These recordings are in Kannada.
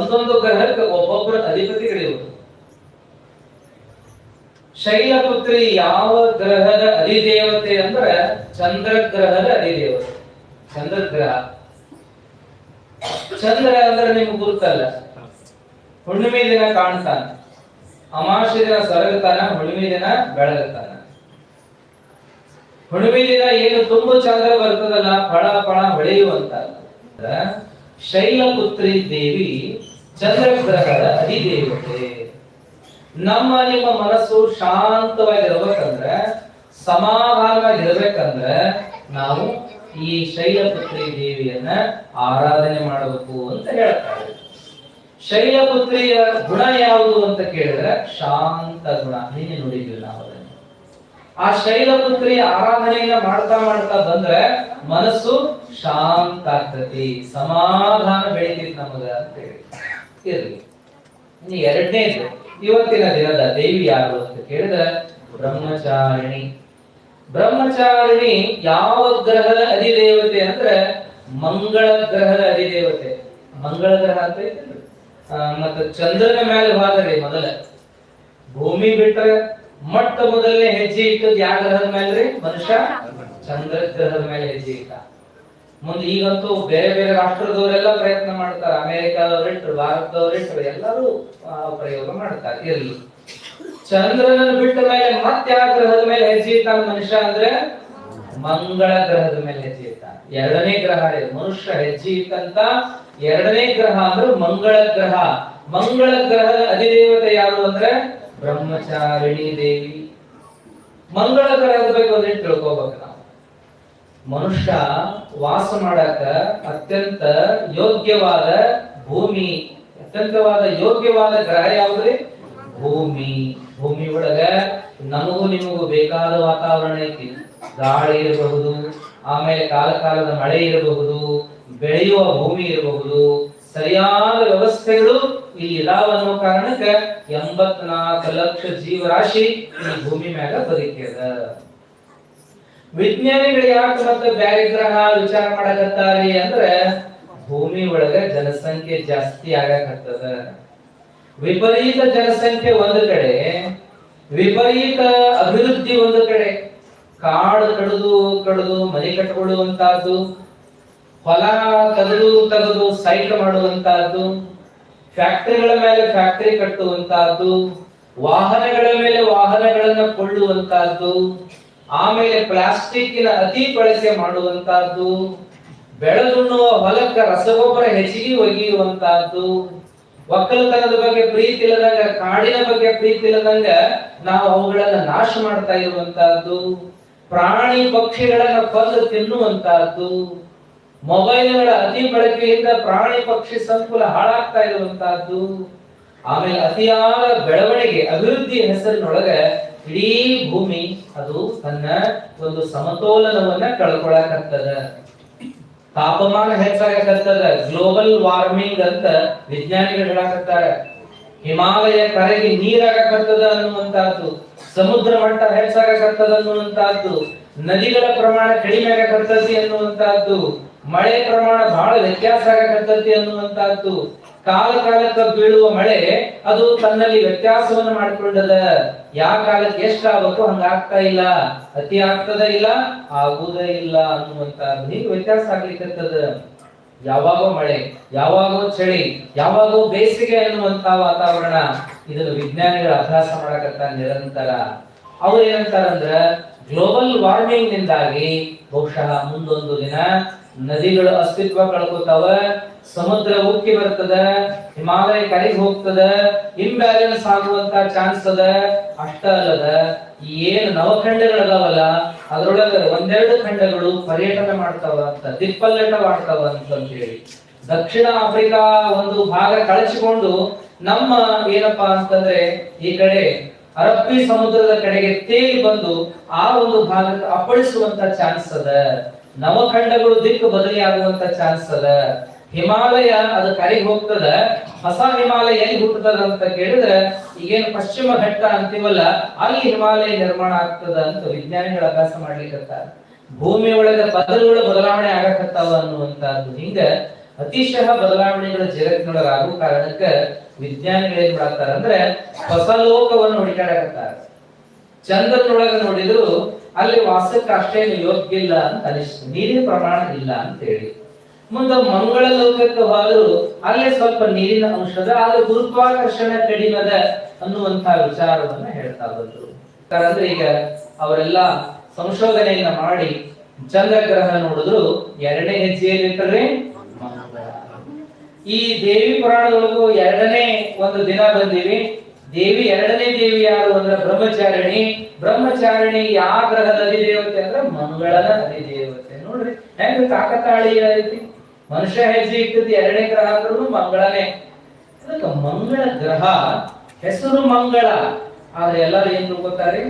ಒಂದೊಂದು ಗ್ರಹಕ್ಕೆ ಒಬ್ಬೊಬ್ಬರ ಅಧಿಪತಿಗಳಿವರು ಶೈಲಪುತ್ರಿ ಯಾವ ಗ್ರಹದ ಅಧಿದೇವತೆ ಅಂದ್ರೆ ಚಂದ್ರಗ್ರಹದ ಅಧಿದೇವತೆ. ಚಂದ್ರಗ್ರಹ. ಚಂದ್ರ ಅಂದ್ರೆ ನಿಮ್ಗೆ ಗೊತ್ತಲ್ಲ ಹುಣ್ಣಿಮೆ ದಿನ ಕಾಣ್ತಾನ. ಅಮಾವಾಸ್ಯೆ ದಿನ ಸೊರಗುತ್ತಾನ ಹುಣ್ಣಿಮೆ ದಿನ ಬೆಳಗತಾನ. ಹುಣ್ಣಿಮೆ ದಿನ ಏನು ತುಂಬ ಚಂದ್ರ ಬರ್ತದಲ್ಲ, ಫಳ ಫಳ ಹೊಳೆಯುವಂತ ಶೈಲಪುತ್ರಿ ದೇವಿ ಚಂದ್ರಗ್ರಹದ ಅಧಿದೇವತೆ ನಮ್ಮ ನಿಮ್ಮ ಮನಸ್ಸು ಶಾಂತವಾಗಿರ್ಬೇಕಂದ್ರೆ, ಸಮಾಧಾನವಾಗಿರ್ಬೇಕಂದ್ರೆ ನಾವು ಈ ಶೈಲಪುತ್ರಿ ದೇವಿಯನ್ನ ಆರಾಧನೆ ಮಾಡಬೇಕು ಅಂತ ಹೇಳ್ತಾರೆ. ಶೈಲಪುತ್ರಿಯ ಗುಣ ಯಾವುದು ಅಂತ ಕೇಳಿದ್ರೆ ಶಾಂತ ಗುಣ. ನಿನ್ನೆ ನೋಡಿದ್ವಿ ನಾವು ಅದನ್ನ. ಆ ಶೈಲಪುತ್ರಿಯ ಆರಾಧನೆಯನ್ನ ಮಾಡ್ತಾ ಮಾಡ್ತಾ ಬಂದ್ರೆ ಮನಸ್ಸು ಶಾಂತ ಆಗ್ತತಿ ಸಮಾಧಾನ ಬೆಳಿತೈತಿ ನಮಗ ಅಂತ ಹೇಳಿ. ಇರ್ಲಿ ಇನ್ನು ಎರಡನೇದು ಇವತ್ತಿನ ದಿನದ ದೇವಿ ಯಾರು ಅಂತ ಕೇಳಿದ ಬ್ರಹ್ಮಚಾರಿಣಿ. ಬ್ರಹ್ಮಚಾರಿಣಿ ಯಾವ ಗ್ರಹದ ಅಧಿದೇವತೆ ಅಂದ್ರೆ ಮಂಗಳ ಗ್ರಹದ ಅಧಿದೇವತೆ. ಮಂಗಳ ಗ್ರಹ ಅಂತ ಮತ್ತೆ ಚಂದ್ರನ ಮೇಲೆ ಹೋದ್ರಿ ಮೊದಲ. ಭೂಮಿ ಬಿಟ್ರೆ ಮೊಟ್ಟ ಮೊದಲನೇ ಹೆಜ್ಜೆ ಇಟ್ಟದ್ ಯಾವ ಗ್ರಹದ ಮೇಲೆ ರೀ ಮನುಷ್ಯ. ಚಂದ್ರ ಗ್ರಹದ ಮೇಲೆ ಹೆಜ್ಜೆ ಇಟ್ಟ. ಮುಂದೆ ಈಗಂತೂ ಬೇರೆ ಬೇರೆ ರಾಷ್ಟ್ರದವರೆಲ್ಲ ಪ್ರಯತ್ನ ಮಾಡ್ತಾರೆ. ಅಮೆರಿಕಾದವ್ರು ಇಟ್ರು ಭಾರತದವ್ರು ಇಟ್ರು ಎಲ್ಲರೂ ಆ, ಪ್ರಯೋಗ ಮಾಡ್ತಾರೆ ಇರ್ಲಿ. ಚಂದ್ರನ ಬಿಟ್ಟ ಮೇಲೆ ಮತ್ತೆ ಯಾವ ಗ್ರಹದ ಮೇಲೆ ಹೆಜ್ಜೆ ಇರ್ತಾನೆ ಮನುಷ್ಯ ಅಂದ್ರೆ ಮಂಗಳ ಗ್ರಹದ ಮೇಲೆ ಹೆಜ್ಜೆ ಎರಡನೇ ಗ್ರಹ ಮನುಷ್ಯ ಹೆಜ್ಜೆ ಎರಡನೇ ಗ್ರಹ ಅಂದ್ರೆ ಮಂಗಳ ಗ್ರಹ. ಮಂಗಳ ಗ್ರಹದ ಅಧಿದೇವತೆ ಯಾರು ಅಂದ್ರೆ ಬ್ರಹ್ಮಚಾರಿಣಿ ದೇವಿ. ಮಂಗಳ ಗ್ರಹದ ಬಗ್ಗೆ ಒಂದಿಟ್ಟು ತಿಳ್ಕೋಬೇಕು ಮನುಷ್ಯ ವಾಸ ಮಾಡಕ ಅತ್ಯಂತ ಯೋಗ್ಯವಾದ ಭೂಮಿ. ಅತ್ಯಂತವಾದ ಯೋಗ್ಯವಾದ ಗ್ರಹ ಯಾವ್ದ್ರಿ? ಭೂಮಿ. ಭೂಮಿ ಒಳಗ ನಮಗೂ ನಿಮಗೂ ಬೇಕಾದ ವಾತಾವರಣ ಐತಿ. ಗಾಳಿ ಇರಬಹುದು, ಆಮೇಲೆ ಕಾಲ ಕಾಲದ ಮಳೆ ಇರಬಹುದು, ಬೆಳೆಯುವ ಭೂಮಿ ಇರಬಹುದು. ಸರಿಯಾದ ವ್ಯವಸ್ಥೆಗಳು ಇಲ್ಲಿ ಇದಾವ ಅನ್ನೋ ಕಾರಣಕ್ಕೆ ಎಂಬತ್ನಾಲ್ಕು ಲಕ್ಷ ಜೀವರಾಶಿ ಈ ಭೂಮಿ ಮ್ಯಾಗ ಬದುಕ್ಯದ. ವಿಜ್ಞಾನಿಗಳು ಯಾಕೆ ಮತ್ತೆ ಬ್ಯಾರೆ ಗ್ರಹ ವಿಚಾರ ಮಾಡಕತ್ತಾರಿ ಅಂದ್ರೆ ಭೂಮಿ ಒಳಗ ಜನಸಂಖ್ಯೆ ಜಾಸ್ತಿ ಆಗಕತ್ತದ. ವಿಪರೀತ ಜನಸಂಖ್ಯೆ ಒಂದು ಕಡೆ, ವಿಪರೀತ ಅಭಿವೃದ್ಧಿ ಒಂದು ಕಡೆ. ಕಾಡು ಕಡಿದು ಕಡಿದು, ಮನೆ ಕಟ್ಕೊಳ್ಳುವಂತಹದ್ದು ಹೊಲ ತೆಗೆದು ತೆಗೆದು ಸೈಟ್ ಮಾಡುವಂತಹದ್ದು ಫ್ಯಾಕ್ಟರಿಗಳ ಮೇಲೆ ಫ್ಯಾಕ್ಟರಿ ಕಟ್ಟುವಂತಹದ್ದು ವಾಹನಗಳ ಮೇಲೆ ವಾಹನಗಳನ್ನ ಕೊಳ್ಳುವಂತಹದ್ದು ಆಮೇಲೆ ಪ್ಲಾಸ್ಟಿಕ್ಕಿನ ಅತಿ ಬಳಕೆ ಮಾಡುವಂತಹದ್ದು, ಬೆಳೆದುಣ್ಣುವ ಹೊಲಕ್ಕ ರಸಗೊಬ್ಬರ ಹೆಚ್ಚಿಗೆ ಒಗೆಯುವಂತಹದ್ದು, ಒಕ್ಕಲತನದ ಬಗ್ಗೆ ಪ್ರೀತಿ ಇಲ್ಲದಂಗ, ಕಾಡಿನ ಬಗ್ಗೆ ಪ್ರೀತಿ ಇಲ್ಲದಂಗ ನಾವು ಅವುಗಳನ್ನ ನಾಶ ಮಾಡ್ತಾ ಇರುವಂತಹದ್ದು, ಪ್ರಾಣಿ ಪಕ್ಷಿಗಳನ್ನ ಕೊಂದು ತಿನ್ನುವಂತಹದ್ದು, ಮೊಬೈಲ್ಗಳ ಅತಿ ಬಳಕೆಯಿಂದ ಪ್ರಾಣಿ ಪಕ್ಷಿ ಸಂಕುಲ ಹಾಳಾಗ್ತಾ ಇರುವಂತಹದ್ದು, ಆಮೇಲೆ ಅತಿಯಾದ ಬೆಳವಣಿಗೆ ಅಭಿವೃದ್ಧಿ ಹೆಸರಿನೊಳಗ ಇಡೀ ಭೂಮಿ ಅದು ತನ್ನ ಒಂದು ಸಮತೋಲನವನ್ನ ಕಳ್ಕೊಳಕತ್ತದ. ತಾಪಮಾನ ಹೆಚ್ಚಾಗಕತ್ತದ. ಗ್ಲೋಬಲ್ ವಾರ್ಮಿಂಗ್ ಅಂತ ವಿಜ್ಞಾನಿಗಳು ಹೇಳಕತ್ತಾರ. ಹಿಮಾಲಯ ಕರಗಿ ನೀರಾಗಕತ್ತದ ಅನ್ನುವಂತಹದ್ದು ಸಮುದ್ರ ಮಟ್ಟ ಹೆಚ್ಚಾಗಕತ್ತದ ಅನ್ನುವಂತಹದ್ದು ನದಿಗಳ ಪ್ರಮಾಣ ಕಡಿಮೆ ಆಗಕತ್ತತಿ ಅನ್ನುವಂತಹದ್ದು ಮಳೆ ಪ್ರಮಾಣ ಬಹಳ ವ್ಯತ್ಯಾಸ ಆಗಕತ್ತತಿ ಅನ್ನುವಂತಹದ್ದು ಕಾಲ ಕಾಲಕ್ಕೆ ಬೀಳುವ ಮಳೆ, ಅದು ತನ್ನಲ್ಲಿ ವ್ಯತ್ಯಾಸವನ್ನು ಮಾಡಿಕೊಂಡದ ಯಾವ ಕಾಲಕ್ಕೆ ಎಷ್ಟು ಹಂಗಾಗ್ತಾ ಇಲ್ಲ. ಅತಿ ಆಗ್ತದ ಇಲ್ಲ ಆಗುವುದೇ ಇಲ್ಲ ಅನ್ನುವಂತ ಹೀಗೆ ವ್ಯತ್ಯಾಸ ಆಗ್ಲಿಕ್ಕತ್ತದ ಯಾವಾಗೋ ಮಳೆ, ಯಾವಾಗೋ ಚಳಿ, ಯಾವಾಗೋ ಬೇಸಿಗೆ ಅನ್ನುವಂತ ವಾತಾವರಣ, ಇದನ್ನು ವಿಜ್ಞಾನಿಗಳು ಅಭ್ಯಾಸ ಮಾಡಕತ್ತ ನಿರಂತರ. ಅವ್ರು ಏನಂತಾರಂದ್ರ ಗ್ಲೋಬಲ್ ವಾರ್ಮಿಂಗ್ ನಿಂದಾಗಿ ಬಹುಶಃ ಮುಂದೊಂದು ದಿನ ನದಿಗಳು ಅಸ್ತಿತ್ವ ಕಳ್ಕೊತಾವ ಸಮುದ್ರ ಉಕ್ಕಿ ಬರ್ತದ, ಹಿಮಾಲಯ ಕರಗಿ ಹೋಗ್ತದ ಇಂಬ್ಯಾಲೆನ್ಸ್ ಆಗುವಂತ ಚಾನ್ಸ್ ಅದ. ಅಷ್ಟ ಅಲ್ಲದ, ಏನ್ ನವಖಂಡಗಳದಾವಲ್ಲ, ಅದ್ರೊಳಗ ಒಂದೆರಡು ಖಂಡಗಳು ಪರ್ಯಟನೆ ಮಾಡ್ತಾವ ಅಂತ ದಿಪ್ಪಲ್ಲಟ ಮಾಡ್ತಾವ ಅಂತ ಹೇಳಿ ದಕ್ಷಿಣ ಆಫ್ರಿಕಾ ಒಂದು ಭಾಗ ಕಳಚಿಕೊಂಡು ನಮ್ಮ ಏನಪ್ಪಾ ಅಂತಂದ್ರೆ, ಈ ಕಡೆ ಅರಬ್ಬಿ ಸಮುದ್ರದ ಕಡೆಗೆ ತೇಲಿ ಬಂದು ಆ ಒಂದು ಭಾಗಕ್ಕೆ ಅಪ್ಪಳಿಸುವಂತ ಚಾನ್ಸ್ ಅದ. ನವಖಂಡಗಳು ದಿಕ್ಕು ಬದಲಿ ಆಗುವಂತ ಚಾನ್ಸ್ ಅದ. ಹಿಮಾಲಯ ಅದು ಕರಿಗೆ ಹೋಗ್ತದ, ಹೊಸ ಹಿಮಾಲಯ ಎಲ್ಲಿ ಹುಟ್ಟುತ್ತದ ಅಂತ ಕೇಳಿದ್ರೆ, ಈಗೇನು ಪಶ್ಚಿಮ ಘಟ್ಟ ಅಂತೀವಲ್ಲ, ಅಲ್ಲಿ ಹಿಮಾಲಯ ನಿರ್ಮಾಣ ಆಗ್ತದ ಅಂತ ವಿಜ್ಞಾನಿಗಳು ಅಭ್ಯಾಸ ಮಾಡ್ಲಿಕ್ಕತ್ತಾರ ಭೂಮಿ ಒಳಗ ಪದರುಗಳು ಬದಲಾವಣೆ ಆಗಕತ್ತಾವ ಅನ್ನುವಂತಹದ್ದು ಹಿಂಗ ಅತಿಶಯ ಬದಲಾವಣೆಗಳ ಜಗತ್ತಿನೊಳಗ ಆಗೋ ಕಾರಣಕ್ಕ ವಿಜ್ಞಾನಿಗಳು ಏನ್ ಮಾಡ್ತಾರ ಅಂದ್ರೆ, ಹೊಸ ಲೋಕವನ್ನು ಹುಡುಕಾಡಕತ್ತಾರ. ಚಂದ್ರನೊಳಗ ನೋಡಿದ್ರು ಅಲ್ಲಿ ವಾಸಕ್ಕೆ ಅಷ್ಟೇನು ಯೋಗ್ಯ ಇಲ್ಲ ಅಂತ ಅನಿಸ್ತು. ನೀರಿನ ಪ್ರಮಾಣ ಇಲ್ಲ ಅಂತ ಹೇಳಿ. ಮುಂದೆ ಮಂಗಳ ಲೋಕಕ್ಕೆ ಹೋದರು ಅಲ್ಲೇ ಸ್ವಲ್ಪ ನೀರಿನ ಅಂಶದ ಆದ್ರೆ ಗುರುತ್ವಾಕರ್ಷಣೆ ಕಡಿಮದ ಅನ್ನುವಂತಹ ಅನ್ನುವಂತ ವಿಚಾರವನ್ನ ಹೇಳ್ತಾ ಬಂದ್ರು. ಅಂದ್ರೆ ಈಗ ಅವರೆಲ್ಲ ಸಂಶೋಧನೆಯನ್ನ ಮಾಡಿ ಚಂದ್ರಗ್ರಹ ನೋಡಿದ್ರು ಎರಡನೇ ಹೆಜ್ಜೆಯಲ್ಲಿ. ಈ ದೇವಿ ಪುರಾಣದೊಳಗೂ ಎರಡನೇ ಒಂದು ದಿನ ಬಂದಿವಿ. ದೇವಿ ಎರಡನೇ ದೇವಿ ಯಾರು ಅಂದ್ರೆ ಬ್ರಹ್ಮಚಾರಿಣಿ. ಬ್ರಹ್ಮಚಾರಿಣಿ ಯಾವ ಗ್ರಹದ ಅಧಿದೇವತೆ ಅಂದ್ರೆ ಮಂಗಳನ ಅಧಿದೇವತೆ ನೋಡ್ರಿ, ಹೆಂಗ ಕಾಕತಾಳಿ ಐತಿ? ಮನುಷ್ಯ ಹೆಜ್ಜೆ ಇಟ್ಟದ್ದು ಎರಡನೇ ಗ್ರಹ ಅಂದ್ರೂ ಮಂಗಳನೇ. ಅದಕ್ಕೆ ಮಂಗಳ ಗ್ರಹ, ಹೆಸರು ಮಂಗಳ. ಆದ್ರೆ ಎಲ್ಲರೂ ಏನ್ ತಿಳ್ಕೊತಾರೆ?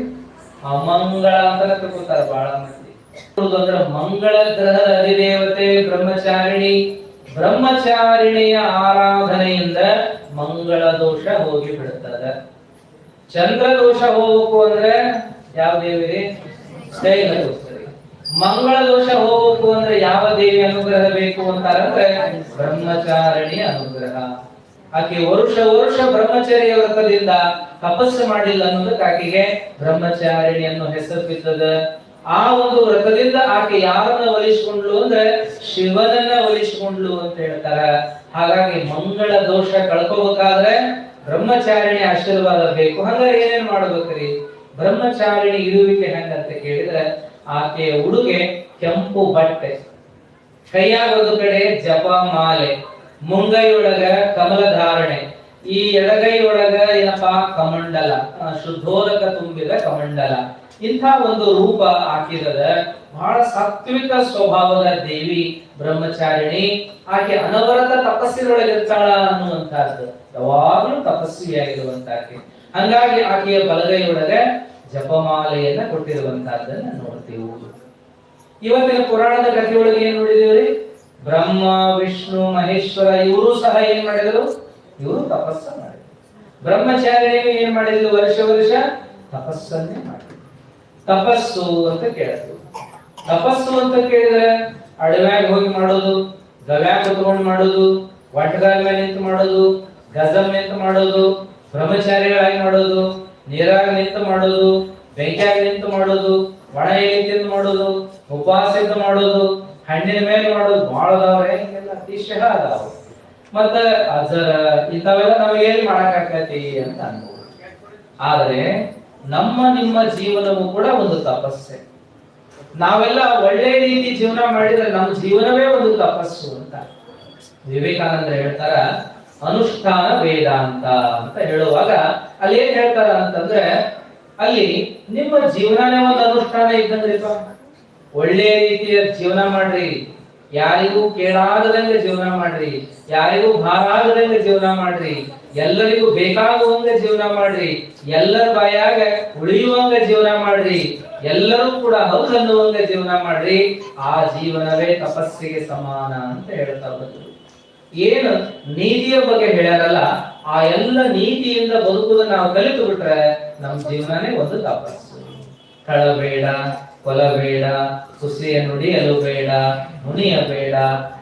ಅಮಂಗಳ ಅಂತ ತಿಳ್ಕೊತಾರೆ ಬಹಳ ಮಂದಿ. ಅಂದ್ರೆ ಮಂಗಳ ಗ್ರಹದ ಅಧಿದೇವತೆ, ಬ್ರಹ್ಮಚಾರಿಣಿ. ಬ್ರಹ್ಮಚಾರಿಣಿಯ ಆರಾಧನೆಯಿಂದ ಮಂಗಳ ದೋಷ ಹೋಗಿ ಬಿಡುತ್ತದ. ಚಂದ್ರ ದೋಷ ಹೋಗಬೇಕು ಅಂದ್ರೆ ಯಾವ ದೇವರಿಗೆ ಶೈಲ ದೋಷರಿ ಮಂಗಳ ದೋಷ ಹೋಗಬೇಕು ಅಂದ್ರೆ ಯಾವ ದೇವಿ ಅನುಗ್ರಹ ಬೇಕು ಅಂತಾರಂದ್ರೆ ಬ್ರಹ್ಮಚಾರಿಣಿ ಅನುಗ್ರಹ. ಆಕೆ ವರುಷ ವರುಷ ಬ್ರಹ್ಮಚಾರಿಯ ವ್ರತದಿಂದ ತಪಸ್ಸು ಮಾಡಿಲ್ಲ ಅನ್ನೋದಕ್ಕೆ ಆಕೆಗೆ ಬ್ರಹ್ಮಚಾರಿಣಿ ಅನ್ನೋ ಹೆಸರು ಬಿದ್ದದ. ಆ ಒಂದು ವ್ರತದಿಂದ ಆಕೆ ಯಾರನ್ನ ಒಲಿಸ್ಕೊಂಡ್ಲು ಅಂದ್ರೆ ಶಿವನನ್ನ ಒಲಿಸ್ಕೊಂಡ್ಲು ಅಂತ ಹೇಳ್ತಾರ. ಹಾಗಾಗಿ ಮಂಗಳ ದೋಷ ಕಳ್ಕೋಬೇಕಾದ್ರೆ ಬ್ರಹ್ಮಚಾರಿಣಿ ಆಶೀರ್ವಾದ ಬೇಕು. ಹಂಗಾರೆ ಏನೇನ್ ಮಾಡ್ಬೇಕ್ರಿ? ಬ್ರಹ್ಮಚಾರಿಣಿ ಇರುವಿಕೆ ಹೆಂಗಂತ ಕೇಳಿದ್ರೆ ಆಕೆಯ ಉಡುಗೆ ಕೆಂಪು ಬಟ್ಟೆ. ಕೈಯಾಗದು ಕಡೆ ಜಪ ಮಾಲೆ, ಮುಂಗೈಯೊಳಗ ಕಮಲ ಧಾರಣೆ ಈ ಎಡಗೈಯೊಳಗ ಏನಪ್ಪಾ? ಕಮಂಡಲ ಶುದ್ಧೋದಕ ತುಂಬಿದ ಕಮಂಡಲ. ಇಂಥ ಒಂದು ರೂಪ ಹಾಕಿರದ ಬಹಳ ಸಾತ್ವಿಕ ಸ್ವಭಾವದ ದೇವಿ, ಬ್ರಹ್ಮಚಾರಿಣಿ. ಆಕೆ ಅನವರತ ತಪಸ್ಸಿನೊಳಗೆ ಇರ್ತಾಳ ಅನ್ನುವಂತಹದ್ದು ಯಾವಾಗಲೂ ತಪಸ್ವಿಯಾಗಿರುವಂತ ಆಕೆ ಹಂಗಾಗಿ ಆಕೆಯ ಬಲಗೈಯೊಳಗೆ ಜಪಮಾಲೆಯನ್ನ ಕೊಟ್ಟಿರುವಂತಹದ್ದನ್ನ ನೋಡ್ತೀವಿ. ಇವತ್ತಿನ ಪುರಾಣದ ಕಥೆಯೊಳಗೆ ಏನ್ ನೋಡಿದೀವ್ರಿ ಬ್ರಹ್ಮ, ವಿಷ್ಣು, ಮಹೇಶ್ವರ, ಇವರು ಸಹ ಏನ್ ಮಾಡಿದರು? ಇವರು ತಪಸ್ಸ ಮಾಡಿದ್ರು. ಬ್ರಹ್ಮಚಾರ್ಯ ಏನ್ ಮಾಡಿದ್ರು ವರ್ಷ ವರ್ಷ ತಪಸ್ಸನ್ನೇ ಮಾಡಿದ್ರು. ತಪಸ್ಸು ಅಂತ ಕೇಳಿದ್ರು. ತಪಸ್ಸು ಅಂತ ಕೇಳಿದ್ರೆ ಅಡವ್ಯಾಗ ಹೋಗಿ ಮಾಡೋದು, ಗವ್ಯಾಗ ಕುತ್ಕೊಂಡು ಮಾಡೋದು ಒಟ್ಟಗಾಲ ಮೇಲೆ ನಿಂತು ಮಾಡೋದು ಗಜಮ್ ನಿಂತು ಮಾಡೋದು, ಬ್ರಹ್ಮಚಾರಿಗಳಾಗಿ ಮಾಡೋದು ನೀರಾಗ ನಿಂತು ಮಾಡೋದು, ಬೆಂಕಿಯಾಗ ನಿಂತು ಮಾಡೋದು, ಒಣ ನಿಂತು ಮಾಡೋದು ಉಪವಾಸ ಇದ್ದು ಮಾಡೋದು, ಹಣ್ಣಿನ ಮೇಲೆ ಮಾಡೋದು ಬಹಳ ಅದಾವ್ರೆ ಅತಿಶಯ ಅದಾವ. ಮತ್ತ ಅಜರ, ಇಂಥವೆಲ್ಲ ನಾವೇನ್ ಮಾಡಕ್ ಆಕತಿ ಅಂತ ಅನ್ಬೋದು. ಆದ್ರೆ ನಮ್ಮ ನಿಮ್ಮ ಜೀವನವು ಕೂಡ ಒಂದು ತಪಸ್ಸೆ. ನಾವೆಲ್ಲ ಒಳ್ಳೆ ರೀತಿ ಜೀವನ ಮಾಡಿದ್ರೆ ನಮ್ಮ ಜೀವನವೇ ಒಂದು ತಪಸ್ಸು ಅಂತ. ವಿವೇಕಾನಂದ ಹೇಳ್ತಾರ, ಅನುಷ್ಠಾನ ವೇದಾಂತ ಅಂತ ಹೇಳುವಾಗ ಅಲ್ಲಿ ಏನ್ ಹೇಳ್ತಾರ ಅಂತಂದ್ರೆ, ಅಲ್ಲಿ ನಿಮ್ಮ ಜೀವನನೇ ಒಂದು ಅನುಷ್ಠಾನ ಇದ್ದಂದ್ರಿಪ್ಪ ಒಳ್ಳೆ ರೀತಿಯ ಜೀವನ ಮಾಡ್ರಿ. ಯಾರಿಗೂ ಕೇಳಾಗದಂಗೆ ಜೀವನ ಮಾಡ್ರಿ. ಯಾರಿಗೂ ಭಾರ ಆಗದಂಗೆ ಜೀವನ ಮಾಡ್ರಿ. ಎಲ್ಲರಿಗೂ ಬೇಕಾಗುವಂಗೆ ಜೀವನ ಮಾಡ್ರಿ. ಎಲ್ಲರ ಬಾಯಾಗ ಉಳಿಯುವಂಗೆ ಜೀವನ ಮಾಡ್ರಿ. ಎಲ್ಲರೂ ಕೂಡ ಹೌದನ್ನುವಂಗೆ ಜೀವನ ಮಾಡ್ರಿ. ಆ ಜೀವನವೇ ತಪಸ್ಸಿಗೆ ಸಮಾನ ಅಂತ ಹೇಳ್ತಾ ಬಂದ್ರು. ಏನು ನೀತಿಯ ಬಗ್ಗೆ ಹೇಳ್ಯಾರಲ್ಲ, ಆ ಎಲ್ಲ ನೀತಿಯಿಂದ ಬದುಕುವುದನ್ನ ನಾವು ಕಲಿತು ಬಿಟ್ರೆ ನಮ್ಮ ಜೀವನನೇ ಒಂದು ತಪಸ್ಸು. ಕಳಬೇಡ, ಕೊಲಬೇಡ ಕುಸಿಯ ನುಡಿಯಲು ಬೇಡ ಮುನಿಯ ಬೇಡ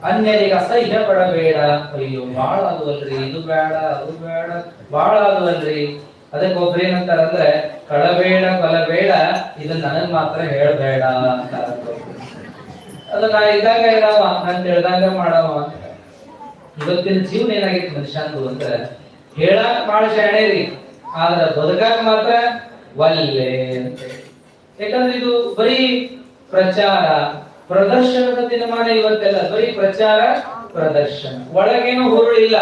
ಅನ್ಯರಿಗೆ ಅಸಹ್ಯ ಪಡಬೇಡ ಅಯ್ಯೋ, ಬಾಳ ಆಗುವಲ್ರಿ ಇದು ಬೇಡ, ಅದು ಬೇಡ, ಬಾಳ ಆಗುವಲ್ರಿ ಅದಕ್ಕೆ ಒಬ್ರು ಏನಂತಾರಂದ್ರೆ, ಕಳಬೇಡ, ಕೊಲಬೇಡ, ಇದು ನನಗ್ ಮಾತ್ರ ಹೇಳ್ಬೇಡ ಅಂತ ಅದು ನಾ ಇದ್ದಾಗ ಇದಾವ ಅಂತ ತಿಳ್ದಂಗ ಮಾಡವ. ಅಂತ ಇವತ್ತಿನ ಜೀವನ ಏನಾಗೈತಿ ಮನುಷ್ಯಂದು ಅಂತ ಹೇಳಾಕ ಬಹಳ ಶಾಣೆ ರೀ. ಆದ್ರ ಬದುಕಾಕ ಮಾತ್ರ ಒಲ್ಲೆ ಅಂತ. ಯಾಕಂದ್ರೆ ಇದು ಬರೀ ಪ್ರಚಾರ, ಪ್ರದರ್ಶನದ ದಿನಮಾನ ಇವತ್ತೆಲ್ಲ ಬರೀ ಪ್ರಚಾರ, ಪ್ರದರ್ಶನ. ಒಳಗೇನು ಹುರುಳಿಲ್ಲ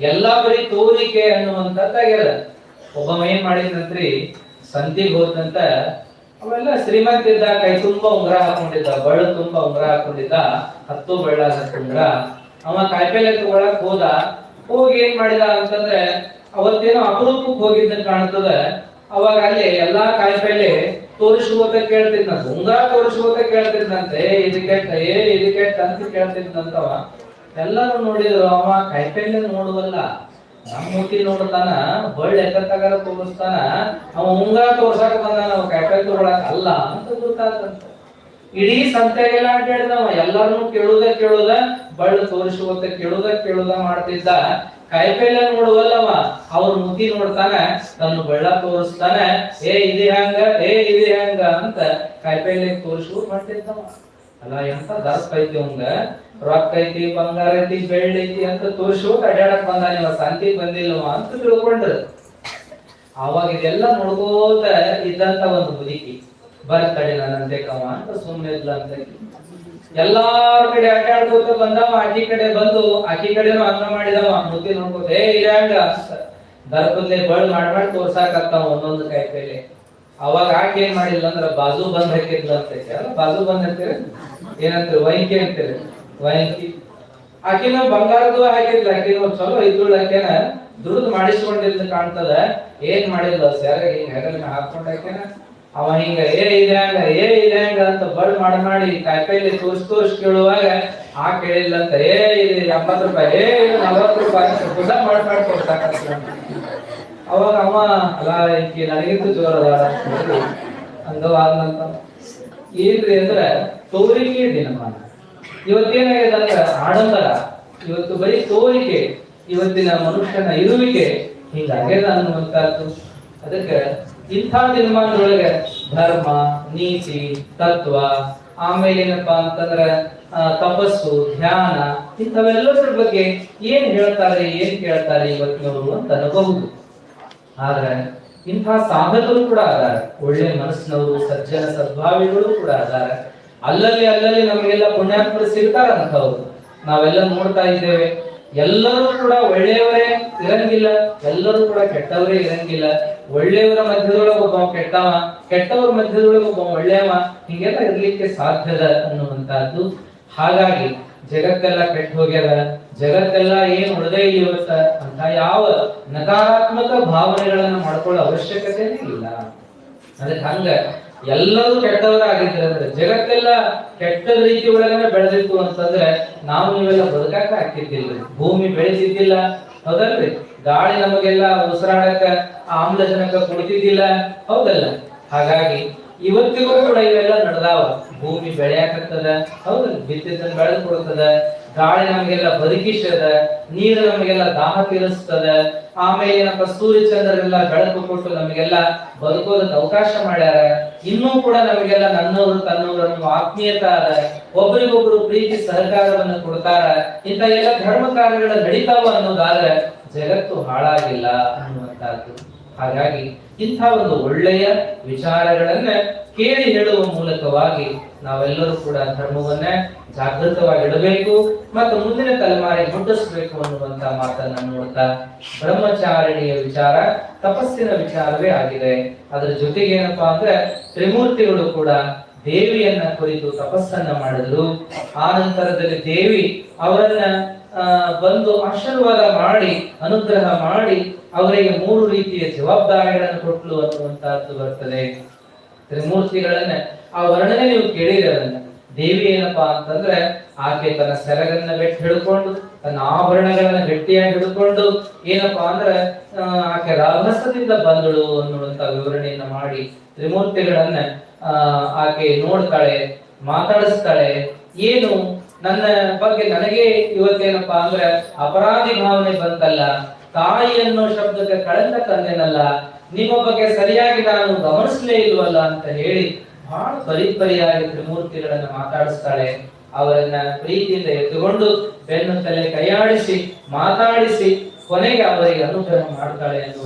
ಎಲ್ಲಾ ಬರೀ ತೋರಿಕೆ ಅನ್ನುವಂಥದ್ದಾಗ್ಯದ ಒಬ್ಬ ಏನ್ ಮಾಡಿದ್ರಂತ್ರಿ ಸಂತಿಗೆ ಹೋದಂತ ಅವೆಲ್ಲ ಶ್ರೀಮಂತ ಇದ್ದ ಕೈ ತುಂಬಾ ಉಂಗ್ರ ಹಾಕೊಂಡಿದ್ದ, ಬಳ್ಳು ತುಂಬಾ ಉಂಗ್ರ ಹಾಕೊಂಡಿದ್ದ, ಹತ್ತು ಬಳ್ಳ ಉಂಗ್ರ ಅವ ಕಾಯಿಪಲ್ಲೆ ತಗೊಳಕ್ ಹೋದ. ಹೋಗಿ ಏನ್ ಮಾಡಿದ ಅಂತಂದ್ರೆ, ಅವತ್ತೇನೋ ಅಪರೂಪಕ್ಕೆ ಹೋಗಿದ್ದ ಕಾಣ್ತದ. ಅವಾಗ ಅಲ್ಲಿ ಎಲ್ಲಾ ಕಾಯಿಪಲ್ಲೆ ತೋರಿಸುವಂತ ಕೇಳ್ತಿದ್ನ ಉಂಗ್ರ ತೋರಿಸುವಂತ ಕೇಳ್ತಿದ್ನಂತೆ ಇದಕ್ಕೆ ಏ ಇದಕ್ಕೆ ಅಂತ ಕೇಳ್ತಿದ್ನಂತವ ಎಲ್ಲರೂ ನೋಡಿದ್ರು, ಅವ ಕಾಯಿಪಲ್ಲೆ ನೋಡುವಲ್ಲ. ನಮ್ಮ ಮೂತಿ ನೋಡ್ತಾನ ಬಳ್ಳಿ ಎತ್ತತ್ತಾಗಾರ ತೋರಿಸ್ತಾನ. ಅವ ಉಂಗ್ರ ತೋರ್ಸಕ್ ಬಂದಾನ, ಅವ ಕಾಯಿಪಲ್ಲೆ ತಗೊಳಕ್ ಅಲ್ಲ ಅಂತ ಗೊತ್ತಾಗ್ತಂತ ಇಡೀ ಸಂತೆಗೆಲ್ಲ ಅಡ್ಡಾಡಿದವ. ಎಲ್ಲಾರನು ಕೇಳುದ ಕೇಳುದ. ಬಳ್ಳು ತೋರಿಸುವಂತ ಕೇಳುದ ಕೇಳುದ ಮಾಡ್ತಿದ್ದ. ಕಾಯಿಪಲ್ಲೆ ನೋಡುವಲ್ಲವ, ಅವ್ರ ಮುತಿ ನೋಡ್ತಾನ ತನ್ನ ಬಳ್ಳ ತೋರಿಸ್ತಾನ, ಏ, ಇದು ಹೆಂಗ ಏ, ಇದು ಹೆಂಗ ಅಂತ ಕಾಯಿಪಲ್ಲೆ ತೋರಿಸುವ ಮಾಡ್ತಿದ್ದವ. ಅಲ್ಲ, ಎಂತ ದರ್ಪ ಐತಿ ಅವಂಗ? ರೊಕ್ಕ ಐತಿ, ಬಂಗಾರ ಐತಿ, ಬೆಳ್ಳಿ ಐತಿ ಅಂತ ತೋರಿಸುವ ಅಡ್ಯಾಡಕ್ ಬಂದಾನ ಇವ. ಸಂತಿಗ್ ಬಂದಿಲ್ಲವ ಅಂತ ತಿಳ್ಕೊಂಡ್ರು. ಅವಾಗ ಇದೆಲ್ಲ ನೋಡ್ಕೋತ ಇದ್ದಂತ ಒಂದು ಬರ್ತಡೆ ನನ್ನಂತೆ ಕವ ಅಂತ ಸುಮ್ಮನೆ ಇಲ್ಲ ಅಂತ ಎಲ್ಲಾರ ಕಡೆ ಆಟಾಡ್ಕೋತ ಬಂದವ ಆಕಿ ಕಡೆ ಬಂದು ಆಕಿ ಕಡೆನು ಅನ್ನ ಮಾಡಿದವ. ಮುದ್ದೆ ನೋಡ್ಕೋತ, ಏ ಇರಂಗ ದರ್ಪದ್ಲೆ ಬಳ್ ಮಾಡ್ ಮಾಡಿ ತೋರ್ಸಾಕತ್ತಾವ ಒಂದೊಂದು ಕೈ ಕೈಲಿ. ಅವಾಗ ಆಕೆ ಏನ್ ಮಾಡಿಲ್ಲ ಅಂದ್ರ, ಬಾಜು ಬಂದ್ ಹಾಕಿದ್ಲ ಅಂತೈತಿ ಅಲ್ಲ ಬಾಜು ಬಂದ್ ಅಂತೀರಿ ಏನಂತೀರಿ? ವೈಂಕಿ ಅಂತೀರಿ ವೈಂಕಿ ಆಕಿನ ಬಂಗಾರದ ಹಾಕಿದ್ಲ ಆಕಿನ ಚಲೋ ಇದ್ದುಳ ಆಕೆನ ದುಡ್ದು ಮಾಡಿಸ್ಕೊಂಡಿದ್ದ ಕಾಣ್ತದ. ಏನ್ ಮಾಡಿಲ್ಲ ಸರ್ ಹಿಂಗ ಹೆಗಲ್ ಹಾಕೊಂಡ್ ಆಕೆನ ಅವ ಹಿಂಗ, ಏ, ಇದೆ ಹಂಗ, ಏ, ಇದೆ ಹಂಗ? ಅಂತ ಬರ್ ಮಾಡಿ ಮಾಡಿ ಕಾಯಿಪಲ್ಲೆ ತೋರ್ಸ್ ತೋರ್ಸ್ ಕೇಳುವಾಗ, ಆ ಕೇಳಿಲ್ಲ ಅಂತ ಏ, ಇದು ಎಂಬತ್ ರೂಪಾಯಿ, ಏ, ಇದು ನಲವತ್ತು ರೂಪಾಯಿ, ಅಂತ ಮಾಡ್ ಮಾಡಿ ಮಾಡಿ ಕೊಡ್ತಾಕತ್ಲ. ಅವಾಗ ಅಮ್ಮ ಅಲ್ಲ, ಈಕಿ ನನಗಿಂತ ಜೋರ ಅದಾಳ. ಹಂಗವಾದಂತ ಏನ್ರಿ ಅಂದ್ರೆ, ತೋರಿಕೆ ದಿನಮಾನ. ಇವತ್ತೇನಾಗಿದೆ ಅಂದ್ರೆ, ಆಡಂಬರ. ಇವತ್ತು ಬರೀ ತೋರಿಕೆ, ಇವತ್ತಿನ ಮನುಷ್ಯನ ಇರುವಿಕೆ ಹಿಂಗಾಗ್ಯದ ಅನ್ನುವಂತಹದ್ದು ಅದಕ್ಕೆ ಇಂಥ ದಿನಮಾನದೊಳಗೆ ಧರ್ಮ, ನೀತಿ, ತತ್ವ, ಆಮೇಲೆ ಏನಪ್ಪಾ ಅಂತಂದ್ರ ತಪಸ್ಸು, ಧ್ಯಾನ, ಇಂಥವೆಲ್ಲದರ ಬಗ್ಗೆ ಏನ್ ಹೇಳ್ತಾರೆ, ಏನ್ ಕೇಳ್ತಾರೆ ಇವತ್ತಿನವರು ಅಂತ ಅನ್ಬಹುದು ಆದ್ರೆ ಇಂಥ ಸಾಧಕರು ಕೂಡ ಅದಾರ. ಒಳ್ಳೆ ಮನಸ್ಸಿನವರು, ಸಜ್ಜನ ಸದ್ಭಾವಿಗಳು ಕೂಡ ಅದಾರ. ಅಲ್ಲಲ್ಲಿ ಅಲ್ಲಲ್ಲಿ ನಮಗೆಲ್ಲ ಪುಣ್ಯಾತ್ಮರು ಸಿಗ್ತಾರ ಅಂಥವ್ರು ನಾವೆಲ್ಲ ನೋಡ್ತಾ ಇದ್ದೇವೆ. ಎಲ್ಲರೂ ಕೂಡ ಒಳ್ಳೆಯವರೇ ಇರಂಗಿಲ್ಲ, ಎಲ್ಲರೂ ಕೂಡ ಕೆಟ್ಟವರೇ ಇರಂಗಿಲ್ಲ. ಒಳ್ಳೆಯವರ ಮಧ್ಯದೊಳಗೆ ಒಬ್ಬ ಕೆಟ್ಟವ, ಕೆಟ್ಟವರ ಮಧ್ಯದೊಳಗೆ ಒಬ್ಬ ಒಳ್ಳೆಯವ ಹಿಂಗೆಲ್ಲ ಇರ್ಲಿಕ್ಕೆ ಸಾಧ್ಯದ ಅನ್ನುವಂತಹದ್ದು ಹಾಗಾಗಿ ಜಗತ್ತೆಲ್ಲ ಕೆಟ್ಟ ಹೋಗ್ಯದ ಜಗತ್ತೆಲ್ಲ ಏನ್ ಉಳದೇ ಇವತ್ತ ಅಂತ ಯಾವ ನಕಾರಾತ್ಮಕ ಭಾವನೆಗಳನ್ನ ಮಾಡ್ಕೊಳ್ಳೋ ಅವಶ್ಯಕತೆ ಇಲ್ಲ. ಅದಕ್ಕೆ ಹಂಗ ಎಲ್ಲರೂ ಕೆಟ್ಟವರಾಗಿದ್ರೆ ಅಂದ್ರೆ ಜಗತ್ತೆಲ್ಲ ಕೆಟ್ಟ ರೀತಿ ಒಳಗನೆ ಬೆಳೆದಿತ್ತು ಅಂತಂದ್ರೆ ನಾವು ನೀವೆಲ್ಲ ಬದುಕಾಕ ಆಗ್ತಿದ್ದಿಲ್ಲ ಭೂಮಿ ಬೆಳೆಸಿದ್ದಿಲ್ಲ ಹೌದಲ್ರಿ? ಗಾಳಿ ನಮಗೆಲ್ಲ ಉಸಿರಾಡಕ ಆಮ್ಲಜನಕ ಕೊಡ್ತಿದ್ದಿಲ್ಲ. ಹೌದಲ್ಲ? ಹಾಗಾಗಿ ಇವತ್ತಿಗೂ ಕೂಡ ಇವೆಲ್ಲ ನಡೆದಾವ. ಭೂಮಿ ಬೆಳೆಯಾಕತ್ತದ. ಹೌದಲ್ಲ? ಬಿತ್ತಿದ್ದನ್ನ ಬೆಳೆದು ಕೊಡ್ತದ ಗಾಳಿ ನಮಗೆಲ್ಲ ಬದುಕಿಸದ ನೀರು ನಮಗೆಲ್ಲ ದಾಹ ತೀರಿಸ್ತದ, ಆಮೇಲೆ ಏನಪ್ಪ ಸೂರ್ಯ ಚಂದ್ರರೆಲ್ಲ ಬೆಳಕು ಕೊಟ್ಟು ನಮಗೆಲ್ಲ ಬದುಕೋದಕ್ಕೆ ಅವಕಾಶ ಮಾಡ್ಯಾರ. ಇನ್ನೂ ಕೂಡ ನಮಗೆಲ್ಲ ನನ್ನವರು ತನ್ನವರು ಅನ್ನುವ ಆತ್ಮೀಯತೆ ಅದ ಒಬ್ಬರಿಗೊಬ್ರು ಪ್ರೀತಿ ಸಹಕಾರವನ್ನು ಕೊಡ್ತಾರ. ಇಂಥ ಎಲ್ಲ ಧರ್ಮ ಕಾರ್ಯಗಳ ನಡೀತಾವ ಅನ್ನೋದಾದ್ರೆ ಜಗತ್ತು ಹಾಳಾಗಿಲ್ಲ ಅನ್ನುವಂತಹದ್ದು ಹಾಗಾಗಿ ಇಂಥ ಒಂದು ಒಳ್ಳೆಯ ವಿಚಾರಗಳನ್ನ ಕೇಳಿ ಹೇಳುವ ಮೂಲಕವಾಗಿ ನಾವೆಲ್ಲರೂ ಕೂಡ ಧರ್ಮವನ್ನ ಜಾಗೃತವಾಗಿ ಇಡಬೇಕು ಮತ್ತು ಮುಂದಿನ ತಲೆಮಾರಿಗೆ ಮುಟ್ಟಿಸಬೇಕು ಅನ್ನುವಂತ ಮಾತನ್ನ ನೋಡ್ತಾ ಬ್ರಹ್ಮಚಾರಿಣಿಯ ವಿಚಾರ ತಪಸ್ಸಿನ ವಿಚಾರವೇ ಆಗಿದೆ. ಅದರ ಜೊತೆಗೆ ಏನಪ್ಪಾ ಅಂದ್ರೆ ತ್ರಿಮೂರ್ತಿಗಳು ಕೂಡ ದೇವಿಯನ್ನ ಕುರಿತು ತಪಸ್ಸನ್ನ ಮಾಡಿದ್ರು. ಆ ನಂತರದಲ್ಲಿ ದೇವಿ ಅವರನ್ನ ಬಂದು ಆಶೀರ್ವಾದ ಮಾಡಿ, ಅನುಗ್ರಹ ಮಾಡಿ ಅವರಿಗೆ ಮೂರು ರೀತಿಯ ಜವಾಬ್ದಾರಿಗಳನ್ನು ಕೊಟ್ಟಲು ಅನ್ನುವಂತಹದ್ದು ಬರ್ತದೆ. ತ್ರಿಮೂರ್ತಿಗಳನ್ನ. ಆ ವರ್ಣನೆ ನೀವು ಕೇಳಿರಿ ಅದನ್ನ ದೇವಿ ಏನಪ್ಪಾ ಅಂತಂದ್ರೆ ಆಕೆ ತನ್ನ ಸೆರಗನ್ನ ಗಟ್ಟಿ ಹಿಡ್ಕೊಂಡು, ತನ್ನ ಆಭರಣಗಳನ್ನ ಗಟ್ಟಿಯಾಗಿ ಹಿಡ್ಕೊಂಡು, ಏನಪ್ಪಾ ಅಂದ್ರೆ ಆಕೆ ರಭಸದಿಂದ ಬಂದಳು ಅನ್ನುವಂತ ವಿವರಣೆಯನ್ನ ಮಾಡಿ ತ್ರಿಮೂರ್ತಿಗಳನ್ನ ಆಕೆ ನೋಡ್ತಾಳೆ, ಮಾತಾಡಿಸ್ತಾಳೆ. ಏನು? ನನ್ನ ಬಗ್ಗೆ ನನಗೆ ಇವತ್ತೇನಪ್ಪಾ ಅಂದ್ರೆ ಅಪರಾಧಿ ಭಾವನೆ ಬಂತಲ್ಲ ತಾಯಿ ಅನ್ನೋ ಶಬ್ದಕ್ಕೆ ಕಳಂಕ ತಂದೆನಲ್ಲ ನಿಮ್ಮ ಬಗ್ಗೆ ಸರಿಯಾಗಿ ನಾನು ಗಮನಿಸಲೇ ಇಲ್ವಲ್ಲ ಅಂತ ಹೇಳಿ ಬಹಳ ಪರಿಪರಿಯಾಗಿ ತ್ರಿಮೂರ್ತಿಗಳನ್ನ ಮಾತಾಡಿಸ್ತಾಳೆ. ಅವರನ್ನ ಪ್ರೀತಿಯಿಂದ ಎತ್ತುಕೊಂಡು ಬೆನ್ನು ತಲೆ ಕೈಯಾಡಿಸಿ, ಮಾತಾಡಿಸಿ ಕೊನೆಗೆ ಅವರಿಗೆ ಅನುಗ್ರಹ ಮಾಡ್ತಾಳೆ ಅನ್ನುವ